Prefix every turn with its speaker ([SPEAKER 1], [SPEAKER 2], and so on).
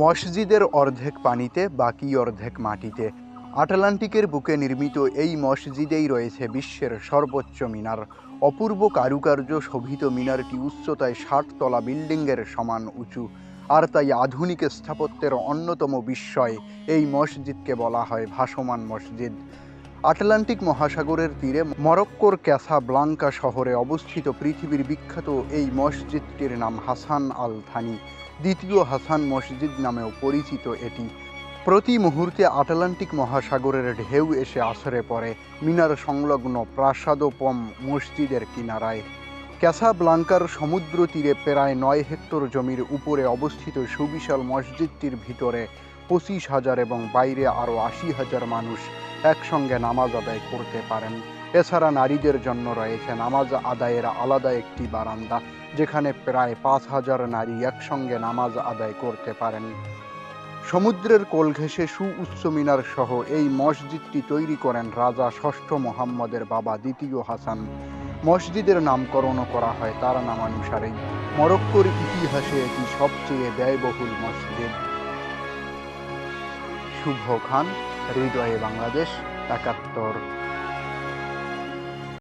[SPEAKER 1] মসজিদের অর্ধেক পানিতে, বাকি অর্ধেক মাটিতে। আটলান্টিকের বুকে নির্মিত এই মসজিদেই রয়েছে বিশ্বের সর্বোচ্চ মিনার। অপূর্ব কারুকার্য শোভিত মিনারটি উচ্চতায় ষাট তলা বিল্ডিংয়ের সমান উঁচু। আর তাই আধুনিক স্থাপত্যের অন্যতম বিস্ময়, এই মসজিদকে বলা হয় ভাসমান মসজিদ। আটলান্টিক মহাসাগরের তীরে মরক্কোর ক্যাসা ব্লাঙ্কা শহরে অবস্থিত পৃথিবীর বিখ্যাত এই মসজিদটির নাম হাসান আল থানি দ্বিতীয় হাসান মসজিদ নামেও পরিচিত এটি। প্রতি মুহূর্তে আটলান্টিক মহাসাগরের ঢেউ এসে আছড়ে পড়ে। মিনার সংলগ্ন প্রাসাদোপম মসজিদের কিনারায়। ক্যাসা ব্লাঙ্কার সমুদ্র তীরে প্রায় নয় হেক্টর জমির উপরে অবস্থিত সুবিশাল মসজিদটির ভিতরে পঁচিশ হাজার এবং বাইরে আরও আশি হাজার মানুষ একসঙ্গে নামাজ আদায় করতে পারেন। এছাড়া নারীদের জন্য রয়েছে নামাজ আদায়ের আলাদা একটি বারান্দা, যেখানে প্রায় পাঁচ হাজার নারী একসঙ্গে নামাজ আদায় করতে পারেন। সমুদ্রের কোল ঘেঁষে সুউচ্চ মিনার সহ এই মসজিদটি তৈরি করেন রাজা ষষ্ঠ মোহাম্মদের বাবা দ্বিতীয় হাসান। মসজিদের নামকরণও করা হয় তার নামানুসারেই। মরক্কোর ইতিহাসে এটি সবচেয়ে ব্যয়বহুল মসজিদ। শুভ খান, হৃদয়ে বাংলাদেশ, একাত্তর।